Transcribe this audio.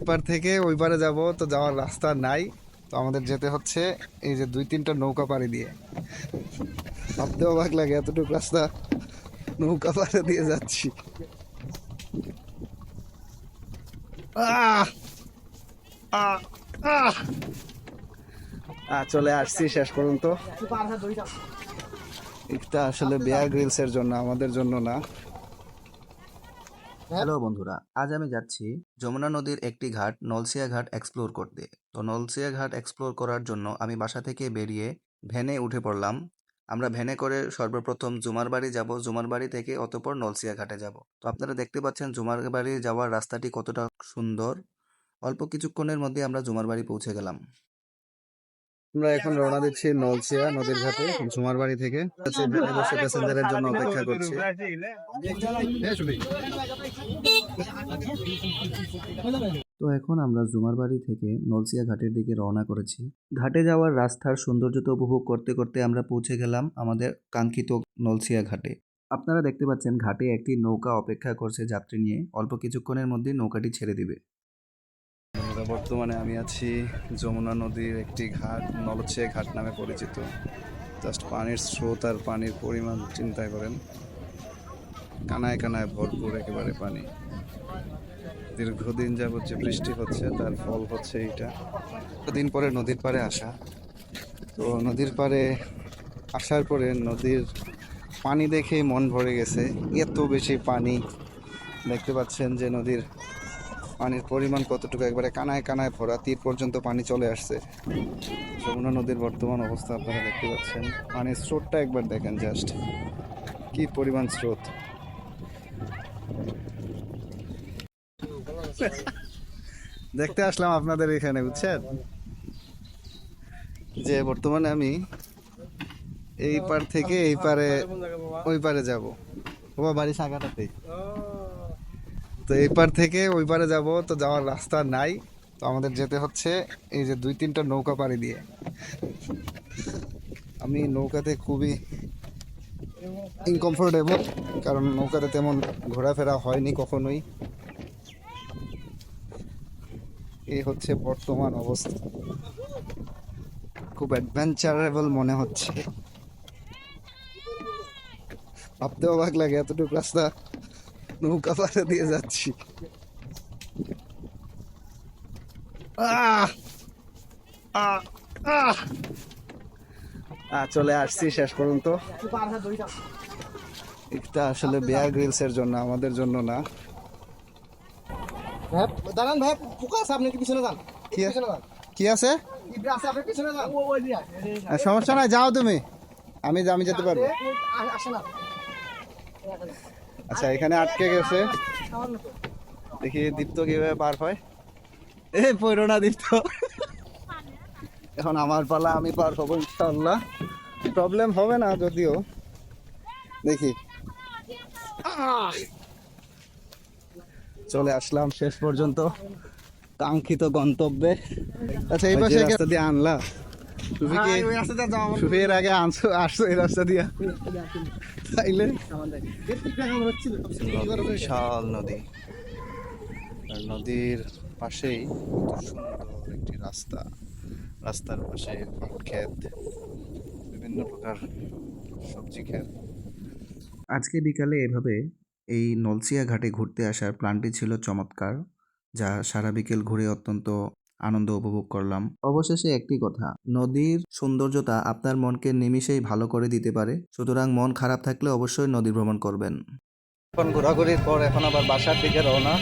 এপার থেকে ওই পারে যাব তো যাওয়ার রাস্তা নাই। তো আমাদের যেতে হচ্ছে এই যে দুই তিনটা নৌকা পাড়ি দিয়ে। ভাবতে অবাক লাগে এতটুকু রাস্তা নৌকা পাড়ে দিয়ে যাচ্ছি। চলে আসছি শেষ পর্যন্ত। এটা আসলে বেয়ার গ্রিলস এর জন্য আমাদের জন্য না। হ্যালো বন্ধুরা, আজ আমি যাচ্ছি যমুনা নদীর একটি ঘাট নলসিয়া ঘাট এক্সপ্লোর করতে। তো নলসিয়া ঘাট এক্সপ্লোর করার জন্য আমি বাসা থেকে বেরিয়ে ভ্যানে উঠে পড়লাম। আমরা ভ্যানে করে সর্বপ্রথম জুমার বাড়ি যাব, জুমার বাড়ি থেকে অতপর নলসিয়া ঘাটে যাব। তো আপনারা দেখতে পাচ্ছেন জুমার বাড়ি যাওয়ার রাস্তাটি কতটা সুন্দর। অল্প কিছুক্ষণের মধ্যে আমরা জুমার বাড়ি পৌঁছে গেলাম। আমরা এখন রওনা দিচ্ছি নলসিয়া নদীর ঘাটে, ঝুমার বাড়ি থেকে। প্যাসেঞ্জারের জন্য অপেক্ষা করছি। তো এখন আমরা জুমার বাড়ি থেকে নলসিয়া ঘাটের দিকে রওনা করেছি। ঘাটে যাওয়ার রাস্তার সৌন্দর্যতা উপভোগ করতে করতে আমরা পৌঁছে গেলাম আমাদের কাঙ্ক্ষিত নলসিয়া ঘাটে। আপনারা দেখতে পাচ্ছেন, ঘাটে একটি নৌকা অপেক্ষা করছে যাত্রী নিয়ে। অল্প কিছুক্ষণের মধ্যে নৌকাটি ছেড়ে দিবে। বর্তমানে আমি আছি যমুনা নদীর একটি ঘাট নলছিয়া ঘাট নামে পরিচিত। জাস্ট পানির স্রোত আর পানির পরিমাণ চিন্তা করেন। কানায় কানায় ভরপুর একেবারে পানি। দীর্ঘদিন যাবত যে বৃষ্টি হচ্ছে, তার ফল হচ্ছে এইটা। দিন পরে নদীর পাড়ে আসা। তো নদীর পাড়ে আসার পরে নদীর পানি দেখেই মন ভরে গেছে। এত বেশি পানি। দেখতে পাচ্ছেন যে নদীর পানির পরিমাণ কতটুকু? একবারে কানায় কানায় ভরা তীর পর্যন্ত পানি চলে আসছে। যমুনা নদীর বর্তমান অবস্থা আপনারা দেখতে পাচ্ছেন। পানির স্রোতটা একবার দেখেন জাস্ট কি পরিমাণ স্রোত। দেখতে আসলাম আপনাদের এখানে, বুঝছেন? যে বর্তমানে আমি এই পার থেকে এই পারে, ওই পারে যাব। বাবা বাড়ি সাগাটাতেই তো এই পার থেকে ওই পারে যাব, তো যাওয়ার রাস্তা নাই। তো আমাদের যেতে হচ্ছে এই যে দুই তিনটা নৌকা পাড়ি দিয়ে। আমি নৌকাতে খুবই ইনকমফোর্টেবল কারণ নৌকাতে তেমন ঘোরাফেরা হয়নি কখনোই। এই হচ্ছে বর্তমান অবস্থা। খুব অ্যাডভেঞ্চারেবল মনে হচ্ছে। ভাবতে অবাক লাগে এতটুকু রাস্তা। নৌকা পাড়ে দিয়ে যাচ্ছি। চলে আসছি শেষ পর্যন্ত। এটা আসলে বেয়ার গ্রিলস এর জন্য আমাদের জন্য না। ভাই দাঁড়ান ভাই পোকা আছে আপনি কি পিছনে যান? কি আছে? পিছনে যান। কি আছে? ইবরা আছে আপনি পিছনে যান। আহ, সমস্যা নাই যাও তুমি। আমি আমি যেতে পারব। আসে না আচ্ছা এখানে আটকে গেছে। দেখি দীপ্ত কীভাবে পার হয়। এ পড়ো না দীপ্ত। এখন আমার পালা আমি পার হব ইনশাল্লাহ প্রবলেম হবে না যদিও। দেখি। চলে আসলাম শেষ পর্যন্ত। কাঙ্ক্ষিত গন্তব্যে। আচ্ছা এই পাশে রাস্তা দিয়ে আনলা। তুমি কি তুমি এর আগে আনছো আসছো এই রাস্তা দিয়ে? তাইলে? বিশাল নদী। আর নদীর পাশেই কত সুন্দর একটি রাস্তা। রাস্তার পাশে ক্ষেত বিভিন্ন প্রকার সবজি ক্ষেত। আজকে বিকালে এভাবে এই নলসিয়া ঘাটে ঘুরতে আসার প্ল্যানটি ছিল চমৎকার যা সারা বিকেল ঘুরে অত্যন্ত আনন্দ উপভোগ করলাম। অবশেষে একটি কথা, নদীর সৌন্দর্যতা আপনার মনকে নিমিষেই ভালো করে দিতে পারে, সুতরাং মন খারাপ থাকলে অবশ্যই নদী ভ্রমণ করবেন। এখন ঘোরাঘুরির পর এখন আবার বাসার দিকে রওনা।